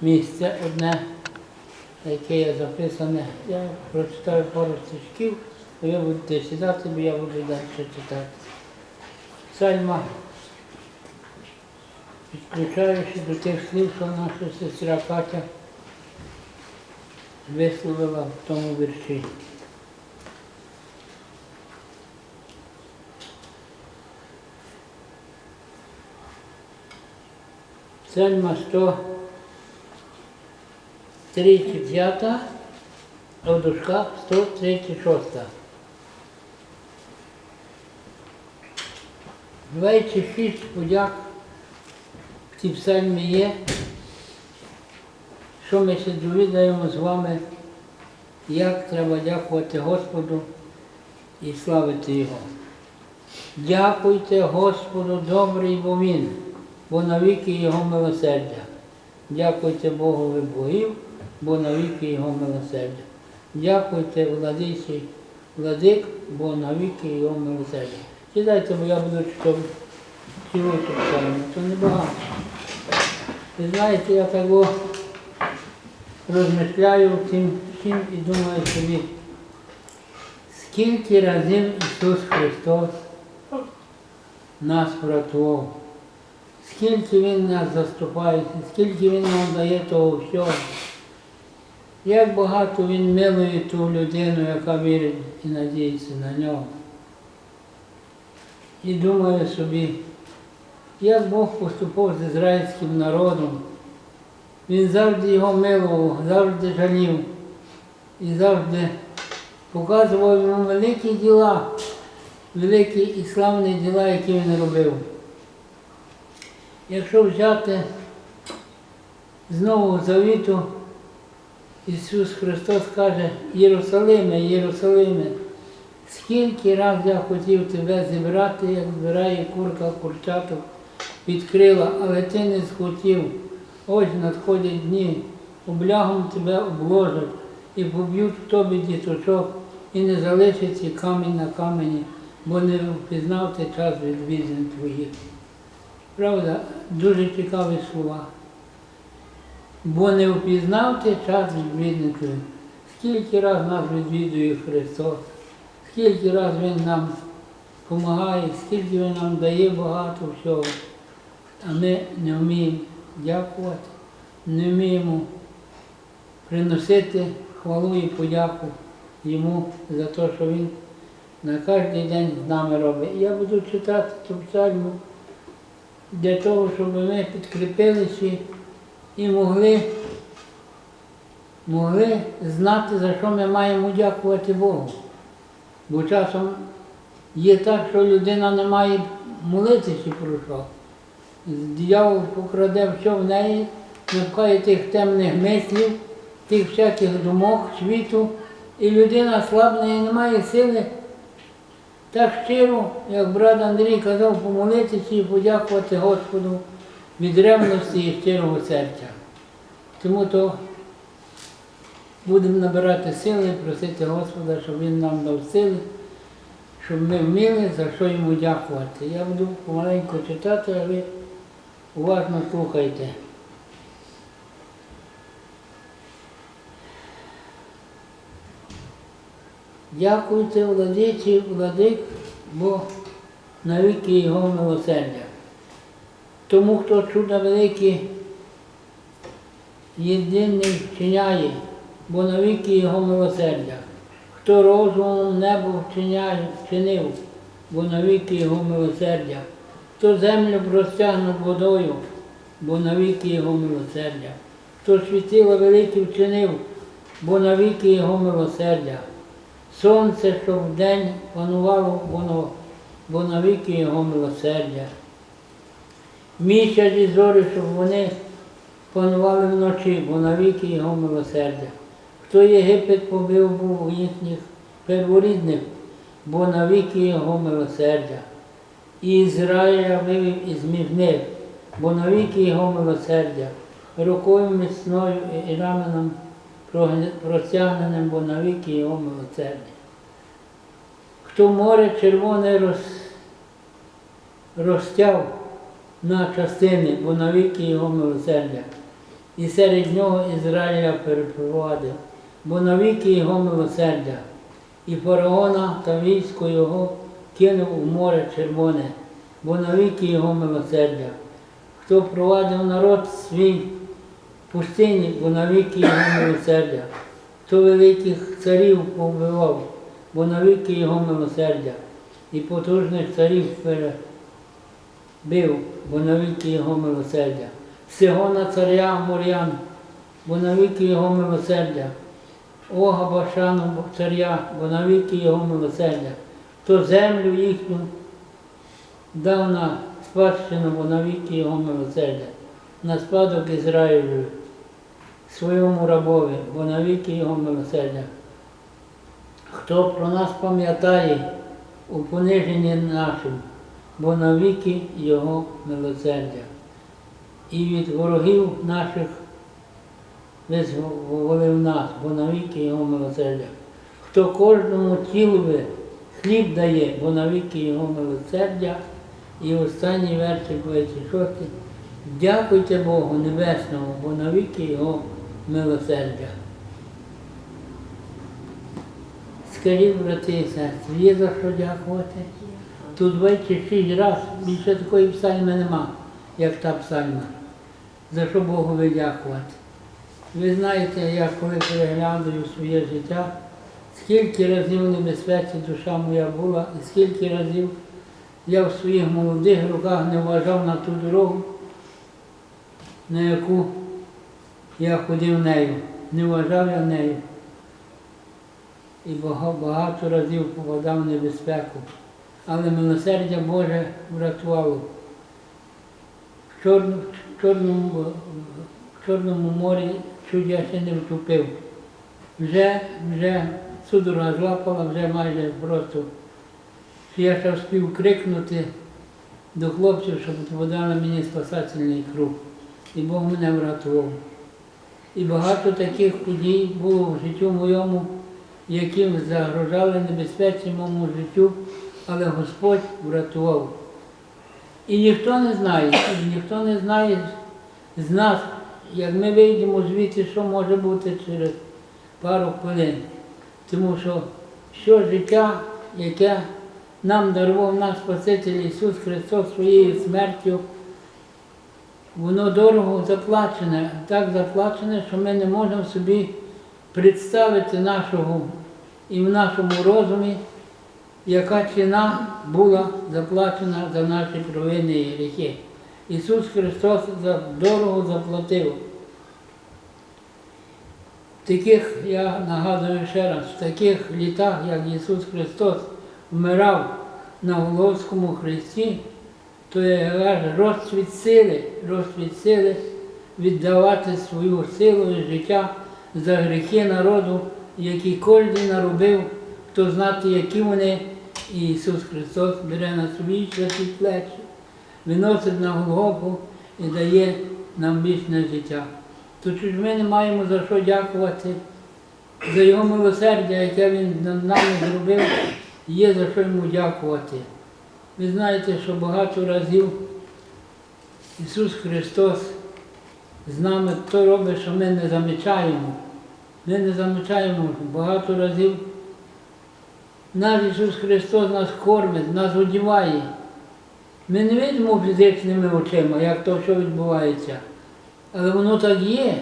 місце одне, яке є записане. Я прочитаю пару стишків, ви будете сідати, бо я буду далі читати. Сальма, підключаючи до тих слів, що наша сестра Катя висловила в тому вірші. Псальма 135, а в дужках 136. 26 подяк в цій псальмі є, що ми ще довідаємо з вами, як треба дякувати Господу і славити Його. Дякуйте Господу добрий, бо Він, бо навіки Його милосердя. Дякуйте Богові богів, бо навіки Його милосердя. Дякуйте владиці владик, бо навіки Його милосердя. Сідайте, бо я буду читати цілу ту псальму, це небагато. Ви знаєте, я так розмишляю цим всім і думаю собі, скільки разів Ісус Христос нас врятував, скільки Він нас заступає, скільки Він нам дає того всього. Як багато Він милує ту людину, яка вірить і надіється на нього. І думаю собі, як Бог поступав з ізраїльським народом. Він завжди його милував, завжди жалів і завжди показував йому великі діла, великі і славні діла, які він робив. Якщо взяти з Нового Завіту, Ісус Христос каже, Єрусалиме, Єрусалиме, скільки раз я хотів тебе зібрати, як збирає курка курчаток під крила, але ти не схотів. Ось надходять дні, облягом тебе обложать і поб'ють в тобі діточок, і не залишиться камінь на камені, бо не впізнав ти час відвідин твоїх. Правда, дуже цікаві слова. Бо не впізнав ти час відвідин. Скільки раз нас відвідує Христос, скільки раз Він нам допомагає, скільки Він нам дає багато всього, а ми не вміємо дякувати, не вміємо приносити хвалу і подяку йому за те, що він на кожен день з нами робить. Я буду читати ту псальму для того, щоб ми підкріпилися і могли, могли знати, за що ми маємо дякувати Богу. Бо часом є так, що людина не має молитися про що. Дьявол покраде все в неї, напхає тих темних мислів, тих всяких думок світу, і людина слабна і не має сили так щиро, як брат Андрій казав, помолитися і подякувати Господу від ревності і щирого серця. Тому то будемо набирати сили, просити Господа, щоб Він нам дав сили, щоб ми вміли за що йому дякувати. Я буду помаленьку читати, а ви уважно слухайте. Дякуйте владиці, владик, бо навіки його милосердя. Тому, хто чудо великі єдиний вчиняє, бо навіки його милосердя. Хто розумом небо вчиняє, вчинив, бо навіки його милосердя. Хто землю простягнув водою, бо навіки його милосердя. Хто світило велике вчинив, бо навіки його милосердя. Сонце, що вдень панувало, воно, бо навіки його милосердя. Місяць і зорі, щоб вони панували вночі, бо навіки його милосердя. Хто Єгипет побив був у їхніх перворідних, бо навіки його милосердя. І Ізраїля вивів із них, бо навіки його милосердя, рукою міцною і раменом простягненим, бо навіки його милосердя. Хто море червоне роз... розтяв на частини, бо навіки його милосердя. і серед нього Ізраїля перепровадив, бо навіки його милосердя, і фараона та військо його кинув у море червоне, бо навіки його милосердя. Хто провадив народ свій в пустині, бо навіки його милосердя. Хто великих царів повбивав, бо навіки його милосердя, і потужних царів перебив, бо навіки його милосердя. Сигона царя Морян, бо навіки його милосердя. Ога Башану царя, бо навіки його милосердя. Хто землю їхню дав на спадщину, бо навіки його милосердя. На спадок Ізраїлю, своєму рабові, бо навіки його милосердя. Хто про нас пам'ятає у пониженні нашим, бо навіки його милосердя. І від ворогів наших визволив нас, бо навіки його милосердя. Хто кожному тілові хліб дає, бо навіки його милосердя. І останній вершик 26. Дякуйте Богу Небесному, бо навіки його милосердя. Скажіть, брати і сестри, є за що дякувати? Тут 26 раз більше такої псальми нема, як та псальма. За що Богу дякувати? Ви знаєте, я коли переглядаю своє життя, скільки разів в небезпеці душа моя була, і скільки разів я в своїх молодих руках не вважав на ту дорогу, на яку я ходив нею, не вважав я нею. І багато разів попадав в небезпеку. Але милосердя Боже врятувало. В Чорну- в Чорному, в Чорному морі чуть я ще не втопив. Вже, вже судорога злапала, вже майже просто. Я ще встиг крикнути до хлопців, щоб подали мені спасательний круг. І Бог мене врятував. І багато таких подій було в життю моєму, які загрожали небезпеці моєму життю, але Господь врятував. І ніхто не знає, ніхто не знає з нас, як ми вийдемо звідти, що може бути через пару хвилин. Тому що що життя, яке нам дарував наш Спаситель Ісус Христос своєю смертю, воно дорого заплачене, так заплачене, що ми не можемо собі представити нашого і в нашому розумі, яка ціна була заплачена за наші провини і гріхи. Ісус Христос за дорого заплатив. Таких, я нагадую ще раз, в таких літах, як Ісус Христос вмирав на Головському хресті, то аж розцвіт сили, розцвіт сили віддавати свою силу і життя за гріхи народу, які кожен наробив, хто знати, які вони, і Ісус Христос бере на свої святі плечі, виносить на Голгофу і дає нам вічне життя. То чи ж ми не маємо за що дякувати за Його милосердя, яке Він над нами зробив, є за що йому дякувати. Ви знаєте, що багато разів Ісус Христос з нами то робить, що ми не замічаємо. Ми не замічаємо багато разів. Наш Ісус Христос нас кормить, нас одіває. Ми не видимо фізичними очима, як то що відбувається. Але воно так є.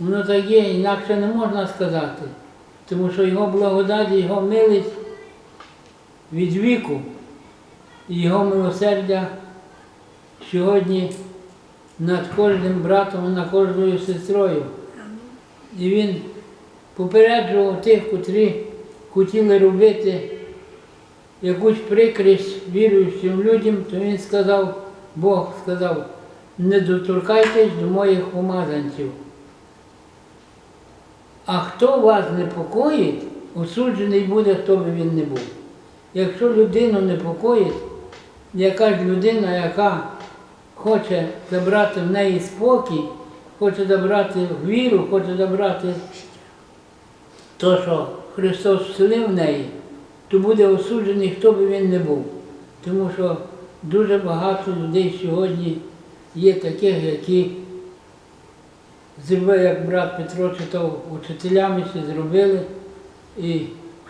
Воно так є, інакше не можна сказати. Тому що Його благодать, Його милість від віку, Його милосердя сьогодні над кожним братом, над кожною сестрою. І він попереджував тих, котрі хотіли робити якусь прикрість віруючим людям, то він сказав, Бог сказав, не доторкайтесь до моїх помазанців. А хто вас непокоїть, осуджений буде, хто би він не був. Якщо людину непокоїть, якась людина, яка хоче забрати в неї спокій, хоче забрати віру, хоче забрати те, що Христос вселив в неї, то буде осуджений, хто би він не був. Тому що дуже багато людей сьогодні є таких, які зробив, як брат Петро читав, учителями ще зробили і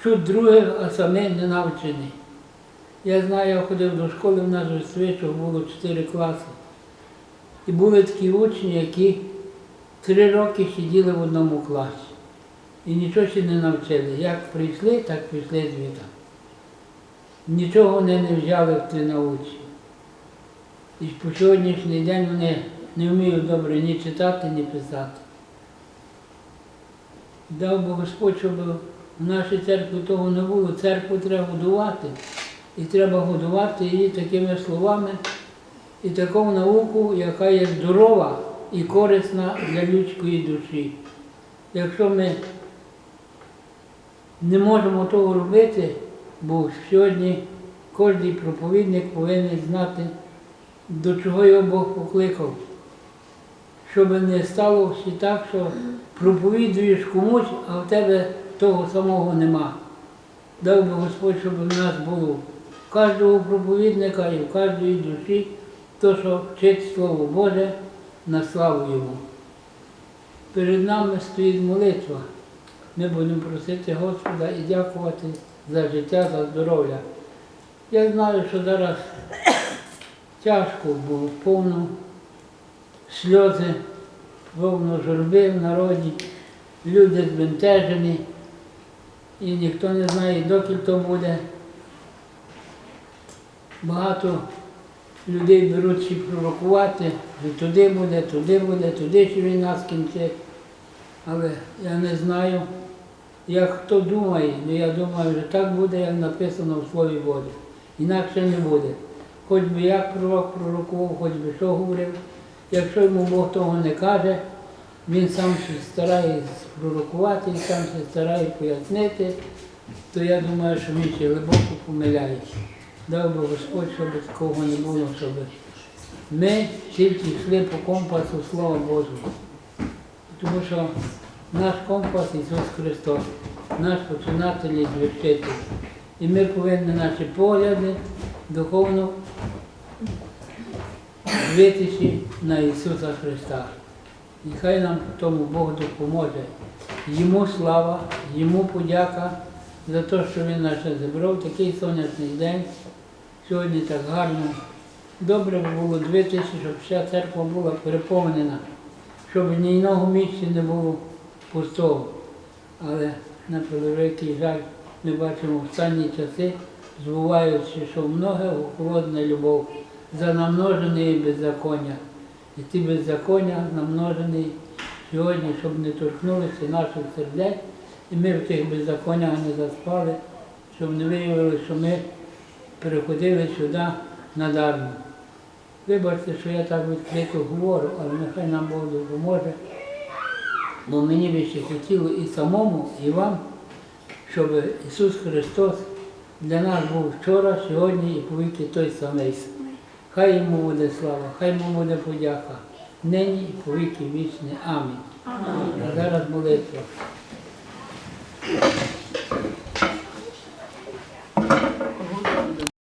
вчуть других, а самі не навчені. Я знаю, я ходив до школи, в нас же свичок було 4 класи. І були такі учні, які три роки сиділи в одному класі. І нічого ще не навчили. Як прийшли, так пішли звідти. Нічого вони не взяли в ті науці. І по сьогоднішній день вони не вміють добре ні читати, ні писати. Дав би Господь, щоб в нашій церкві того не було. Церкву треба годувати. І треба годувати її такими словами і таку науку, яка є здорова і корисна для людської душі. Якщо ми не можемо того робити, бо сьогодні кожен проповідник повинен знати, до чого його Бог покликав. Щоб не стало всі так, що проповідуєш комусь, а в тебе того самого нема. Дав би Господь, щоб в нас було в кожного проповідника і в кожній душі то, що вчить Слово Боже на славу Йому. Перед нами стоїть молитва. Ми будемо просити Господа і дякувати за життя, за здоров'я. Я знаю, що зараз тяжко було, повно сльози, повно журби в народі, люди збентежені, і ніхто не знає, доки то буде. Багато людей беруть ще пророкувати, що туди буде, туди буде, туди ще війна скінчить. Але я не знаю, як хто думає, але я думаю, що так буде, як написано в Слові Божі. Інакше не буде. Хоч би як пророк пророкував, хоч би що говорив. Якщо йому Бог того не каже, він сам старається пророкувати, сам ще старає пояснити, то я думаю, що він ще глибоко помиляється. Дав би Господь, щоб такого не було, щоб ми тільки йшли по компасу Слова Божого. Тому що наш компас Ісус Христос, наш починатель і звичитель. І ми повинні наші погляди духовно дивитися на Ісуса Христа. І хай нам тому Бог допоможе. Йому слава, йому подяка за те, що Він нас ще зібрав такий сонячний день. Сьогодні так гарно. Добре було дивитися, щоб вся церква була переповнена, щоб ні одного місця не було пустого. Але на превеликий жаль, ми бачимо останні часи, збуваючи, що многе холодна любов за намножене беззаконня. І ті беззаконня намножені сьогодні, щоб не торкнулися наших сердець, і ми в тих беззаконнях не заспали, щоб не виявили, що ми переходили сюди надармо. Вибачте, що я так відкрито говорю, але нехай нам Бог допоможе. Бо мені би ще хотіло і самому, і вам, щоб Ісус Христос для нас був вчора, сьогодні і повіки той самий. Хай йому буде слава, хай йому буде подяка. Нині і повіки вічні. Амінь. А зараз молитва.